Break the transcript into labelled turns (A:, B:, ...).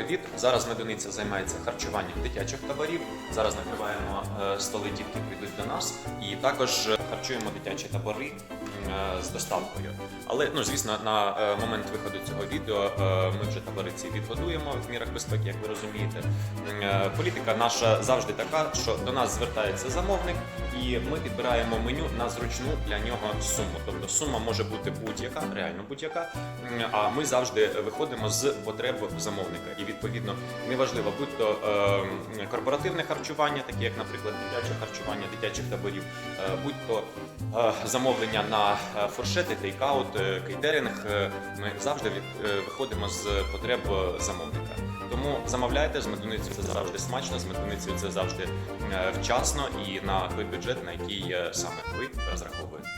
A: обід. Зараз медуниця займається харчуванням дитячих таборів. Зараз накриваємо е, столи, дітки прийдуть до нас, і також е, харчуємо дитячі табори е, з доставкою. Але ну звісно, на момент виходу цього відео ми вже табори ці відгодуємо в мірах безпеки, як ви розумієте. Політика наша завжди така, що до нас звертається замовник, і ми підбираємо меню на зручну для нього суму. Тобто сума може бути будь-яка, реально будь-яка. А ми завжди виходимо з потреб замовника. І відповідно неважливо, будь то е, корпоративне харчування, таке як, наприклад, дитяче харчування дитячих таборів, е, будь то е, замовлення на е, фуршети, тейкаут, е, кейтеринг. е, Ми завжди від- е, виходимо з потреб е, замовника. Тому замовляйте з медуницею це завжди смачно, з медуницею це завжди вчасно і на той бюджет, на який саме ви розраховуєте.